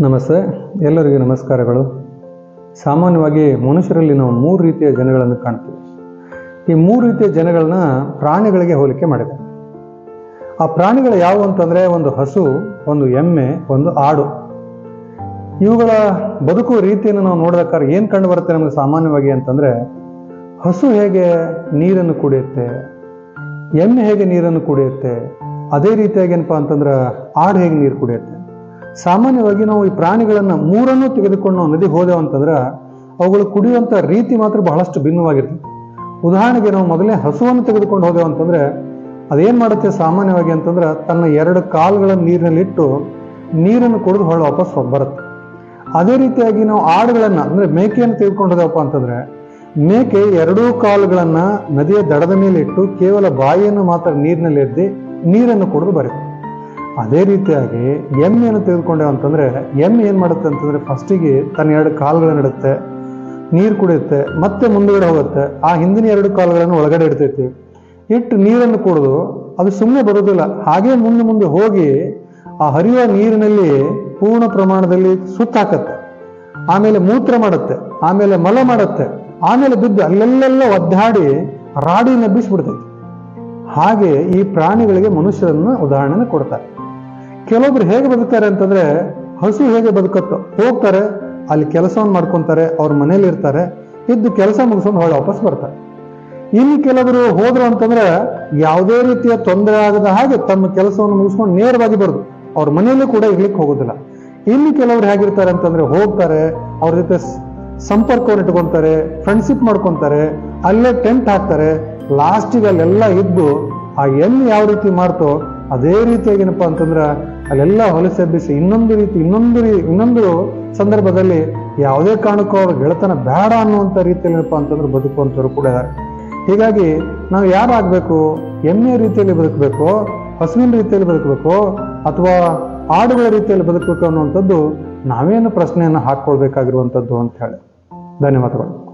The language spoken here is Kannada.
ನಮಸ್ತೆ. ಎಲ್ಲರಿಗೂ ನಮಸ್ಕಾರಗಳು. ಸಾಮಾನ್ಯವಾಗಿ ಮನುಷ್ಯರಲ್ಲಿ ನಾವು ಮೂರು ರೀತಿಯ ಜನಗಳನ್ನು ಕಾಣ್ತೀವಿ. ಈ ಮೂರು ರೀತಿಯ ಜನಗಳನ್ನ ಪ್ರಾಣಿಗಳಿಗೆ ಹೋಲಿಕೆ ಮಾಡಿದೆ. ಆ ಪ್ರಾಣಿಗಳು ಯಾವುವು ಅಂತಂದರೆ ಒಂದು ಹಸು, ಒಂದು ಎಮ್ಮೆ, ಒಂದು ಆಡು. ಇವುಗಳ ಬದುಕುವ ರೀತಿಯನ್ನು ನಾವು ನೋಡಬೇಕಾದ್ರೆ ಏನು ಕಂಡು ಬರುತ್ತೆ ನಮಗೆ ಸಾಮಾನ್ಯವಾಗಿ ಅಂತಂದರೆ, ಹಸು ಹೇಗೆ ನೀರನ್ನು ಕುಡಿಯುತ್ತೆ, ಎಮ್ಮೆ ಹೇಗೆ ನೀರನ್ನು ಕುಡಿಯುತ್ತೆ, ಅದೇ ರೀತಿಯಾಗಿ ಏನಪ್ಪ ಅಂತಂದ್ರೆ ಆಡು ಹೇಗೆ ನೀರು ಕುಡಿಯುತ್ತೆ. ಸಾಮಾನ್ಯವಾಗಿ ನಾವು ಈ ಪ್ರಾಣಿಗಳನ್ನು ಮೂರನ್ನು ತೆಗೆದುಕೊಂಡು ನಾವು ನದಿಗೆ ಹೋದೆವು ಅಂತಂದ್ರೆ ಅವುಗಳು ಕುಡಿಯುವಂಥ ರೀತಿ ಮಾತ್ರ ಬಹಳಷ್ಟು ಭಿನ್ನವಾಗಿರ್ತದೆ. ಉದಾಹರಣೆಗೆ ನಾವು ಮೊದಲೇ ಹಸುವನ್ನು ತೆಗೆದುಕೊಂಡು ಹೋದೆವು ಅಂತಂದ್ರೆ ಅದೇನು ಮಾಡುತ್ತೆ ಸಾಮಾನ್ಯವಾಗಿ ಅಂತಂದ್ರೆ ತನ್ನ ಎರಡು ಕಾಲುಗಳನ್ನು ನೀರಿನಲ್ಲಿಟ್ಟು ನೀರನ್ನು ಕುಡಿದು ಹೊಳೆ ವಾಪಸ್ ಬರುತ್ತೆ. ಅದೇ ರೀತಿಯಾಗಿ ನಾವು ಆಡುಗಳನ್ನು, ಅಂದ್ರೆ ಮೇಕೆಯನ್ನು ತೆಗೆದುಕೊಂಡು ಹೋದೆವಪ್ಪ ಅಂತಂದ್ರೆ ಮೇಕೆ ಎರಡೂ ಕಾಲುಗಳನ್ನು ನದಿಯ ದಡದ ಮೇಲೆ ಇಟ್ಟು ಕೇವಲ ಬಾಯಿಯನ್ನು ಮಾತ್ರ ನೀರಿನಲ್ಲಿ ಎದ್ದಿ ನೀರನ್ನು ಕುಡಿದು ಬರುತ್ತೆ. ಅದೇ ರೀತಿಯಾಗಿ ಎಮ್ಮೆಯನ್ನು ತೆಗೆದುಕೊಂಡೆವು ಅಂತಂದ್ರೆ ಎಮ್ಮೆ ಏನು ಮಾಡುತ್ತೆ ಅಂತಂದ್ರೆ ಫಸ್ಟಿಗೆ ತನ್ನ ಎರಡು ಕಾಲುಗಳನ್ನು ಇಡುತ್ತೆ ನೀರು ಕುಡಿಯುತ್ತೆ, ಮತ್ತೆ ಮುಂದುಗಡೆ ಹೋಗುತ್ತೆ. ಆ ಹಿಂದಿನ ಎರಡು ಕಾಲುಗಳನ್ನು ಒಳಗಡೆ ಇಡ್ತೈತಿ. ಇಟ್ಟು ನೀರನ್ನು ಕುಡಿದು ಅದು ಸುಮ್ಮನೆ ಬರೋದಿಲ್ಲ. ಹಾಗೆ ಮುಂದೆ ಮುಂದೆ ಹೋಗಿ ಆ ಹರಿಯುವ ನೀರಿನಲ್ಲಿ ಪೂರ್ಣ ಪ್ರಮಾಣದಲ್ಲಿ ಸುತ್ತಾಕತ್ತೆ ಆಮೇಲೆ ಮೂತ್ರ ಮಾಡುತ್ತೆ, ಆಮೇಲೆ ಮಲ ಮಾಡುತ್ತೆ, ಆಮೇಲೆ ಬಿದ್ದು ಅಲ್ಲೆಲ್ಲೆಲ್ಲ ಒದ್ದಾಡಿ ರಾಡಿ ಬಿಸಿಬಿಡ್ತೈತಿ. ಹಾಗೆ ಈ ಪ್ರಾಣಿಗಳಿಗೆ ಮನುಷ್ಯರನ್ನು ಉದಾಹರಣೆ ಕೊಡ್ತಾರೆ. ಕೆಲವೊಬ್ರು ಹೇಗೆ ಬದುಕ್ತಾರೆ ಅಂತಂದ್ರೆ ಹಸು ಹೇಗೆ ಬದುಕತ್ತೋ, ಹೋಗ್ತಾರೆ, ಅಲ್ಲಿ ಕೆಲಸವನ್ನು ಮಾಡ್ಕೊಂತಾರೆ, ಅವ್ರ ಮನೇಲಿ ಇರ್ತಾರೆ, ಇದ್ದು ಕೆಲಸ ಮುಗಿಸ್ಕೊಂಡು ಹೊಳೆ ವಾಪಸ್ ಬರ್ತಾರೆ. ಇಲ್ಲಿ ಕೆಲವರು ಹೋದ್ರು ಅಂತಂದ್ರೆ ಯಾವುದೇ ರೀತಿಯ ತೊಂದರೆ ಆಗದ ಹಾಗೆ ತಮ್ಮ ಕೆಲಸವನ್ನು ಮುಗಿಸ್ಕೊಂಡು ನೇರವಾಗಿ ಬರೋದು. ಅವ್ರ ಮನೆಯಲ್ಲೂ ಕೂಡ ಇರ್ಲಿಕ್ಕೆ ಹೋಗೋದಿಲ್ಲ. ಇಲ್ಲಿ ಕೆಲವರು ಹೇಗಿರ್ತಾರೆ ಅಂತಂದ್ರೆ ಹೋಗ್ತಾರೆ, ಅವ್ರ ಜೊತೆ ಸಂಪರ್ಕವನ್ನು ಇಟ್ಕೊಂತಾರೆ ಫ್ರೆಂಡ್ಶಿಪ್ ಮಾಡ್ಕೊಂತಾರೆ, ಅಲ್ಲೇ ಟೆಂಟ್ ಹಾಕ್ತಾರೆ ಲಾಸ್ಟಿಗೆ ಅಲ್ಲೆಲ್ಲ ಇದ್ದು ಆ ಎಣ್ಣೆ ಯಾವ ರೀತಿ ಮಾಡ್ತೋ, ಅದೇ ರೀತಿಯಾಗಿ ಏನಪ್ಪಾ ಅಂತಂದ್ರೆ ಅಲ್ಲೆಲ್ಲ ಹೊಲಸೆಬ್ಬಿಸಿ ಇನ್ನೊಂದು ರೀತಿ, ಇನ್ನೊಂದು ರೀ- ಇನ್ನೊಂದು ಸಂದರ್ಭದಲ್ಲಿ ಯಾವುದೇ ಕಾರಣಕ್ಕೂ ಅವ್ರ ಗೆಳೆತನ ಬೇಡ ಅನ್ನುವಂಥ ರೀತಿಯಲ್ಲಿ ಏನಪ್ಪಾ ಅಂತಂದ್ರೆ ಬದುಕುವಂಥವ್ರು ಕೂಡ ಇದ್ದಾರೆ. ಹೀಗಾಗಿ ನಾವು ಯಾರಾಗಬೇಕು, ಎಮ್ಮೆ ರೀತಿಯಲ್ಲಿ ಬದುಕಬೇಕು, ಹಸುವಿನ ರೀತಿಯಲ್ಲಿ ಬದುಕಬೇಕು, ಅಥವಾ ಆಡುಗಳ ರೀತಿಯಲ್ಲಿ ಬದುಕಬೇಕು ಅನ್ನುವಂಥದ್ದು ನಾವೇನು ಪ್ರಶ್ನೆಯನ್ನು ಹಾಕ್ಕೊಳ್ಬೇಕಾಗಿರುವಂಥದ್ದು ಅಂತ ಹೇಳಿ. ಧನ್ಯವಾದಗಳು.